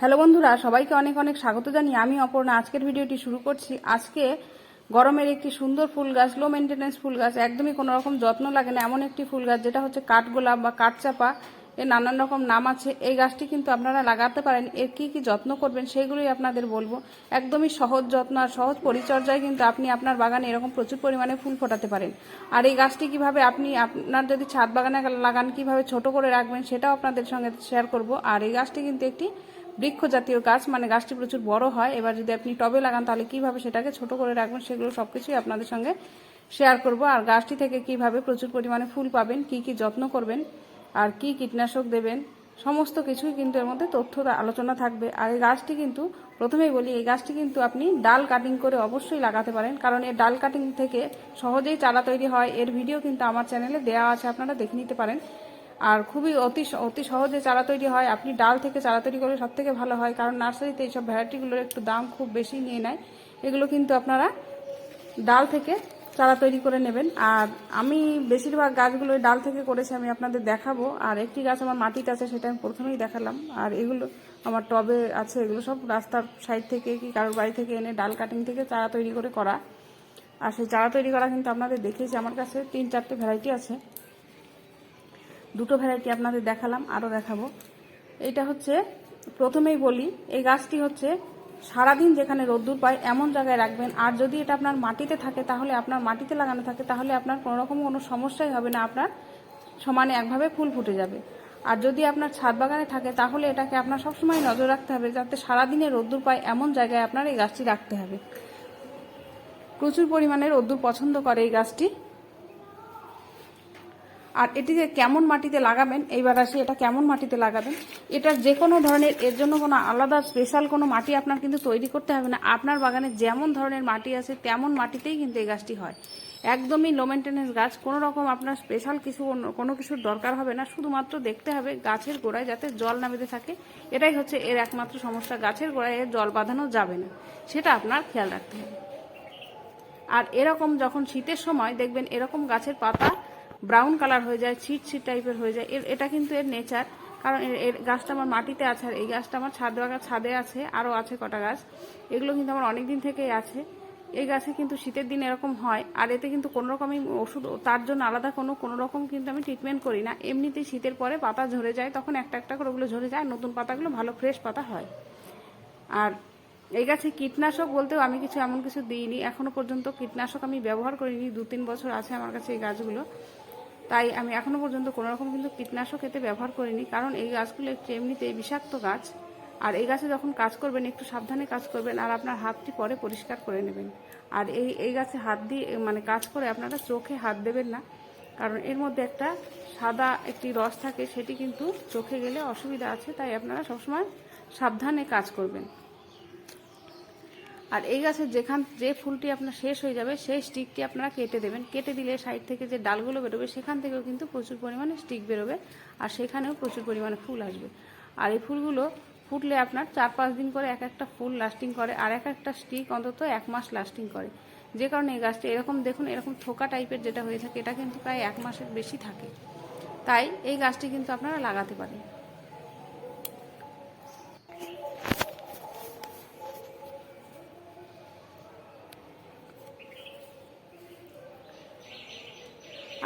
Hello বন্ধুরা, সবাইকে অনেক অনেক স্বাগত জানিয়ে আমি অপর্ণা। আজকের ভিডিওটি শুরু করছি। আজকে গরমের একটি সুন্দর ফুল গাছ লো মেনটেন্যান্স ফুল গাছ, একদমই কোনো রকম যত্ন লাগে না। এমন একটি ফুল গাছ যেটা হচ্ছে কাঠগোলাপ বা কাঠচাপা এর নানান রকম নাম আছে। এই গাছটি কিন্তু আপনারা লাগাতে পারেন। এর কি কি যত্ন করবেন সেগুলোই আপনাদের বলব। একদমই সহজ যত্ন আর সহজ পরিচর্যায় কিন্তু আপনি আপনার বাগানে এরকম প্রচুর পরিমাণে ফুল ফোটাতে পারেন। আর এই গাছটি কীভাবে আপনি আপনার যদি ছাদ বাগানে লাগান, কীভাবে ছোট করে রাখবেন সেটাও আপনাদের সঙ্গে শেয়ার করব। আর এই গাছটি কিন্তু একটি বৃক্ষ জাতীয় গাছ মানে গাছটি প্রচুর বড় হয়। এবার যদি আপনি টবে লাগান, তাহলে কীভাবে সেটাকে ছোট করে রাখবেন সেগুলো সবকিছুই আপনাদের সঙ্গে শেয়ার করব। আর গাছটি থেকে কীভাবে প্রচুর পরিমাণে ফুল পাবেন, কি কি যত্ন করবেন, আর কি কীটনাশক দেবেন, সমস্ত কিছুই কিন্তু এর মধ্যে তথ্য আলোচনা থাকবে। আর এই গাছটি কিন্তু, প্রথমেই বলি, এই গাছটি কিন্তু আপনি ডাল কাটিং করে অবশ্যই লাগাতে পারেন। কারণ এর ডাল কাটিং থেকে সহজেই চারা তৈরি হয়। এর ভিডিও কিন্তু আমার চ্যানেলে দেওয়া আছে, আপনারা দেখে নিতে পারেন। আর খুবই অতি অতি সহজে চারা তৈরি হয়। আপনি ডাল থেকে চারা তৈরি করলে সব থেকে ভালো হয়, কারণ নার্সারিতে এইসব ভ্যারাইটিগুলোর একটু দাম খুব বেশি নিয়ে নেয়। এগুলো কিন্তু আপনারা ডাল থেকে চারা তৈরি করে নেবেন। আর আমি বেশিরভাগ গাছগুলো ডাল থেকে করেছি, আমি আপনাদের দেখাবো। আর একটি গাছ আমার মাটিতে আছে, সেটা আমি প্রথমেই দেখালাম। আর এগুলো আমার টবে আছে, এগুলো সব রাস্তার সাইড থেকে কি কারোর বাড়ি থেকে এনে ডাল কাটিং থেকে চারা তৈরি করে করা। আর সেই চারা তৈরি করা কিন্তু আপনাদের দেখিয়েছি। আমার কাছে তিন চারটে ভ্যারাইটি আছে। দুটো ভ্যারাইটি আপনাদের দেখালাম আরও দেখাবো। এইটা হচ্ছে, প্রথমেই বলি, এই গাছটি হচ্ছে সারাদিন যেখানে রোদ্দুর পায় এমন জায়গায় রাখবেন, আর যদি এটা আপনার মাটিতে থাকে তাহলে আপনার মাটিতে লাগানো থাকে, তাহলে আপনার কোনো রকম কোনো সমস্যাই হবে না, আপনার সমানে একভাবে ফুল ফুটে যাবে। আর যদি আপনার ছাদ বাগানে থাকে তাহলে এটাকে আপনার সবসময় নজর রাখতে হবে, যাতে সারাদিনে রোদ্দুর পায় এমন জায়গায় আপনার এই গাছটি রাখতে হবে। প্রচুর পরিমাণে রোদ্দুর পছন্দ করে এই গাছটি। আর এটিকে কেমন মাটিতে লাগাবেন, এইবার আসি এটা কেমন মাটিতে লাগাবেন। এটার যে কোনো ধরনের, এর জন্য কোনো আলাদা স্পেশাল কোনো মাটি আপনার কিন্তু তৈরি করতে হবে না। আপনার বাগানে যেমন ধরনের মাটি আছে, তেমন মাটিতেই কিন্তু এই গাছটি হয়। একদমই লো মেনটেন্যান্স গাছ, কোনো রকম আপনার স্পেশাল কিছু কোনো কিছুর দরকার হবে না। শুধুমাত্র দেখতে হবে গাছের গোড়ায় যাতে জল নামিতে থাকে। এটাই হচ্ছে এর একমাত্র সমস্যা, গাছের গোড়ায় জল বাঁধানো যাবে না। সেটা আপনার খেয়াল রাখতে হবে। আর এরকম যখন শীতের সময় দেখবেন এরকম গাছের পাতা ব্রাউন কালার হয়ে যায়, ছিট ছিট টাইপের হয়ে যায়। এর, এটা কিন্তু এর নেচার কারণ এর- গাছটা আমার মাটিতে আছে আর এই গাছটা আমার ছাদ বাগান ছাদে আছে, আরও আছে কটা গাছ। এগুলো কিন্তু আমার অনেক দিন থেকেই আছে। এই গাছে কিন্তু শীতের দিন এরকম হয়, আর এতে কিন্তু কোনো রকমই ওষুধ, তার জন্য আলাদা কোনো কোনো রকম কিন্তু আমি ট্রিটমেন্ট করি না। এমনিতেই শীতের পরে পাতা ঝরে যায়, তখন একটা একটা করে ওগুলো ঝরে যায় নতুন পাতাগুলো ভালো ফ্রেশ পাতা হয়। আর এই গাছে কীটনাশক বলতেও আমি কিছু এমন কিছু দিইনি। এখনও পর্যন্ত কীটনাশক আমি ব্যবহার করিনি দু তিন বছর আছে আমার কাছে এই গাছগুলো। তাই আমি এখনও পর্যন্ত কোনো রকম কিন্তু কীটনাশক এতে ব্যবহার করিনি। কারণ এই গাছগুলো একটু এমনিতেই বিষাক্ত গাছ। আর এই গাছে যখন কাজ করবেন, একটু সাবধানে কাজ করবেন আর আপনার হাতটি পরে পরিষ্কার করে নেবেন। আর এই এই গাছে হাত দিয়ে মানে কাজ করে আপনারা চোখে হাত দেবেন না। কারণ এর মধ্যে একটা সাদা একটি রস থাকে, সেটি কিন্তু চোখে গেলে অসুবিধা আছে। তাই আপনারা সবসময় সাবধানে কাজ করবেন। আর এই গাছের যেখান যে ফুলটি আপনার শেষ হয়ে যাবে, সেই স্টিকটি আপনারা কেটে দেবেন। কেটে দিলে সাইড থেকে যে ডালগুলো বেরোবে, সেখান থেকেও কিন্তু প্রচুর পরিমাণে স্টিক বেরোবে আর সেখানেও প্রচুর পরিমাণে ফুল আসবে। আর এই ফুলগুলো ফুটলে আপনার চার পাঁচ দিন করে এক একটা ফুল লাস্টিং করে আর এক একটা স্টিক অন্তত এক মাস লাস্টিং করে। যে কারণে এই গাছটা এরকম দেখুন, এরকম থোকা টাইপের যেটা হয়ে থাকে, এটা কিন্তু প্রায় এক মাসের বেশি থাকে। তাই এই গাছটি কিন্তু আপনারা লাগাতে পারেন।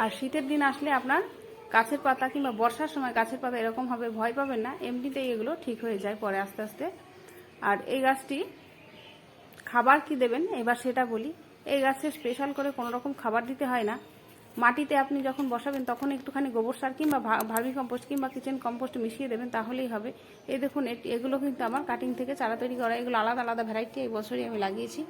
আর শীতের দিন আসলে আপনার গাছের পাতা কিংবা বর্ষার সময় গাছের পাতা এরকম হবে, ভয় পাবেন না। এমনিতেই এগুলো ঠিক হয়ে যায় পরে আস্তে আস্তে। আর এই গাছটি খাবার কি দেবেন? এবার সেটা বলি। এই গাছে স্পেশাল করে কোনো রকম খাবার দিতে হয় না। মাটিতে আপনি যখন বসাবেন, তখন একটুখানি গোবর সার কিংবা ভার্মি কম্পোস্ট কিংবা কিচেন কম্পোস্ট মিশিয়ে দেবেন, তাহলেই হবে। এই দেখুন এগুলো কিন্তু আমার কাটিং থেকে চারা তৈরি করা, এগুলো আলাদা আলাদা ভ্যারাইটি এই বছরই আমি লাগিয়েছি।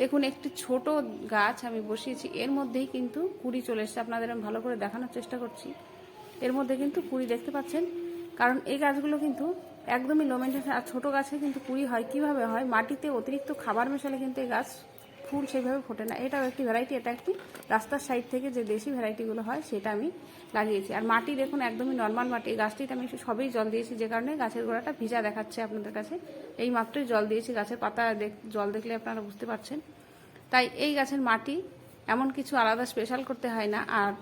দেখুন, একটি ছোট গাছ আমি বসিয়েছি, এর মধ্যেই কিন্তু কুড়ি চলে এসেছে। আপনাদের আমি ভালো করে দেখানোর চেষ্টা করছি। এর মধ্যে কিন্তু কুড়ি দেখতে পাচ্ছেন, কারণ এই গাছগুলো কিন্তু একদমই লো আর ছোটো গাছে কিন্তু কুড়ি হয়, কীভাবে হয়? মাটিতে অতিরিক্ত খাবার মেশালে কিন্তু এই গাছ ফুল সেইভাবে ফোটে না। এটাও একটি ভ্যারাইটি এটা একটি রাস্তার সাইড থেকে যে দেশি ভ্যারাইটিগুলো হয়, সেটা আমি লাগিয়েছি। আর মাটি দেখুন, একদমই নর্মাল মাটি। গাছটিতে আমি সবই জল দিয়েছি, যে কারণে গাছের গোড়াটা ভিজা দেখাচ্ছে আপনাদের কাছে। এই মাত্রই জল দিয়েছি, গাছের পাতা দেখ- জল দেখলে আপনারা বুঝতে পারছেন। তাই এই গাছের মাটি এমন কিছু আলাদা স্পেশাল করতে হয় না। আর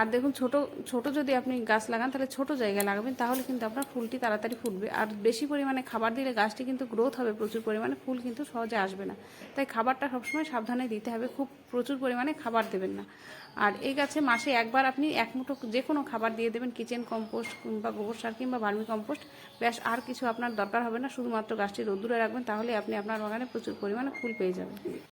আর দেখুন ছোট ছোট যদি আপনি গাছ লাগান, তাহলে ছোট জায়গায় লাগাবেন, তাহলে কিন্তু আপনার ফুলটি তাড়াতাড়ি ফুটবে আর বেশি পরিমাণে খাবার দিলে গাছটি কিন্তু গ্রোথ হবে প্রচুর পরিমাণে, ফুল কিন্তু সহজে আসবে না। তাই খাবারটা সবসময় সাবধানে দিতে হবে, খুব প্রচুর পরিমাণে খাবার দেবেন না। আর এই গাছে মাসে একবার আপনি এক মুঠো যে কোনো খাবার দিয়ে দেবেন, কিচেন কম্পোস্ট কিংবা গোবর সার কিংবা ভার্মি কম্পোস্ট, ব্যাস আর কিছু আপনার দরকার হবে না, শুধুমাত্র গাছটি রোদ্দুরে রাখবেন, তাহলে আপনি আপনার বাগানে প্রচুর পরিমাণে ফুল পেয়ে যাবেন।